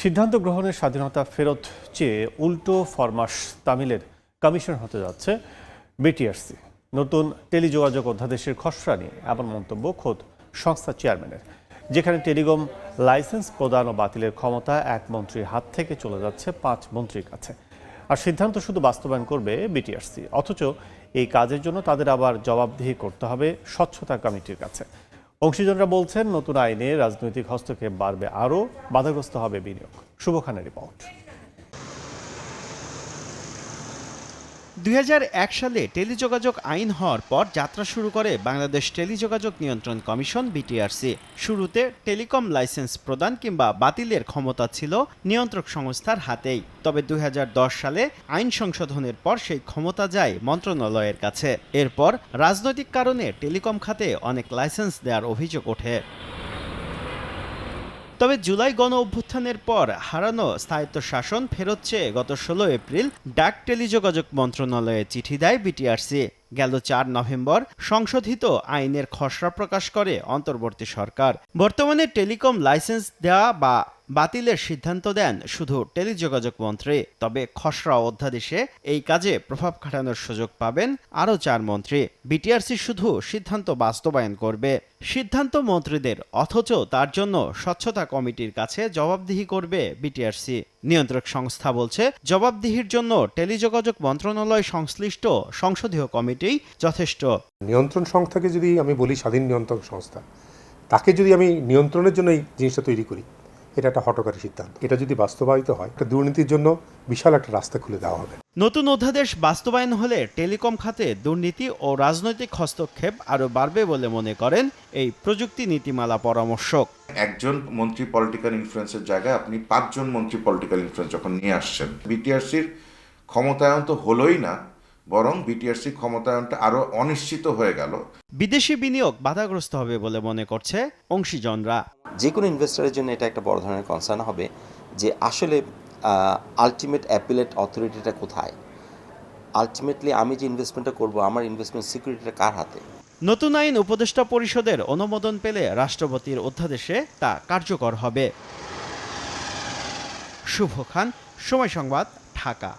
সিদ্ধান্ত গ্রহণের স্বাধীনতা ফেরত চেয়ে উল্টো ফরমাস তামিলের কমিশন হতে যাচ্ছে বিটিআরসি। নতুন টেলিযোগাযোগ অধ্যাদেশের খসড়া নিয়ে এমন মন্তব্য খোদ সংস্থার চেয়ারম্যানের। যেখানে টেলিকম লাইসেন্স প্রদান ও বাতিলের ক্ষমতা এক মন্ত্রীর হাত থেকে চলে যাচ্ছে পাঁচ মন্ত্রীর কাছে। আর সিদ্ধান্ত শুধু বাস্তবায়ন করবে বিটিআরসি, অথচ এই কাজের জন্য তাদের আবার জবাবদিহি করতে হবে স্বচ্ছতা কমিটির কাছে। অংশীজনরা বলছেন নতুন আইনে রাজনৈতিক হস্তক্ষেপ বাড়বে আরও বাধাগ্রস্ত হবে বিনিয়োগ। শুভ খানের রিপোর্ট। দুই হাজার এক সালে টেলিযোগাযোগ আইন হওয়ার পর যাত্রা শুরু করে বাংলাদেশ টেলিযোগাযোগ নিয়ন্ত্রণ কমিশন, বিটিআরসি। শুরুতে টেলিকম লাইসেন্স প্রদান কিংবা বাতিলের ক্ষমতা ছিল নিয়ন্ত্রক সংস্থার হাতেই। তবে দু হাজার দশ সালে আইন সংশোধনের পর সেই ক্ষমতা যায় মন্ত্রণালয়ের কাছে। এরপর রাজনৈতিক কারণে টেলিকম খাতে অনেক লাইসেন্স দেওয়ার অভিযোগ ওঠে। তবে জুলাই গণ অভ্যুত্থানের পর হারানো স্থায়িত্ব শাসন ফেরত চেয়ে গত ষোলো এপ্রিল ডাক টেলিযোগাযোগ মন্ত্রণালয়ে চিঠি দেয় বিটিআরসি। গেল চার নভেম্বর সংশোধিত আইনের খসড়া প্রকাশ করে অন্তর্বর্তী সরকার। বর্তমানে টেলিকম লাইসেন্স দেওয়া বা বাতিলের সিদ্ধান্ত দেন শুধু টেলিযোগাযোগ মন্ত্রী, তবে খসড়া অধ্যাদেশে এই কাজে প্রভাব খাটানোর সুযোগ পাবেন আরও চার মন্ত্রী। বিটিআরসি শুধু সিদ্ধান্ত বাস্তবায়ন করবে। সিদ্ধান্ত মন্ত্রীদের, অথচ তার জন্য স্বচ্ছতা কমিটির কাছে জবাবদিহি করবে বিটিআরসি। নিয়ন্ত্রক সংস্থা বলছে, জবাবদিহির জন্য টেলিযোগাযোগ মন্ত্রণালয় সংশ্লিষ্ট সংসদীয় কমিটিই যথেষ্ট। নিয়ন্ত্রণ সংস্থাকে যদি আমি বলি স্বাধীন নিয়ন্ত্রণ সংস্থা, তাকে যদি আমি নিয়ন্ত্রণের জন্য এই জিনিসটা তৈরি করি এটা একটা হটকারী সিদ্ধান্ত। এটা যদি বাস্তবায়িত হয় একটা দুর্নীতির জন্য বিশাল একটা রাস্তা খুলে দেওয়া হবে। নতুন অধ্যাদেশ বাস্তবায়ন হলে টেলিকম খাতে দুর্নীতি ও রাজনৈতিক হস্তক্ষেপ আরও বাড়বে বলে মনে করেন এই প্রযুক্তি নীতিমালা পরামর্শক। একজন মন্ত্রী পলিটিক্যাল ইনফ্লুয়েন্সের জায়গায় আপনি পাঁচজন মন্ত্রী পলিটিক্যাল ইনফ্লুয়েন্স যখন নিয়ে আসছেন বিটিআরসির ক্ষমতায়ন তো হলোই না বরং বিটিআরসি ক্ষমতায়নটা আরও অনিশ্চিত হয়ে গেল। বিদেশি বিনিয়োগ বাধাগ্রস্ত হবে বলে মনে করছে অংশীজনরা। যে কোনো ইনভেস্টরের জন্য এটা একটা বড় ধরনের কনসার্ন হবে যে আসলে আলটিমেট অ্যাপিলেট অথরিটিটা কোথায়? আলটিমেটলি আমি যে ইনভেস্টমেন্টটা করব, আমার ইনভেস্টমেন্ট সিকিউরিটিটা কার হাতে? নতুন আইন উপদেষ্টা পরিষদের অনুমোদন পেলে রাষ্ট্রপতির অধ্যাদেশে তা কার্যকর হবে। শুভ খান, সময় সংবাদ, ঢাকা।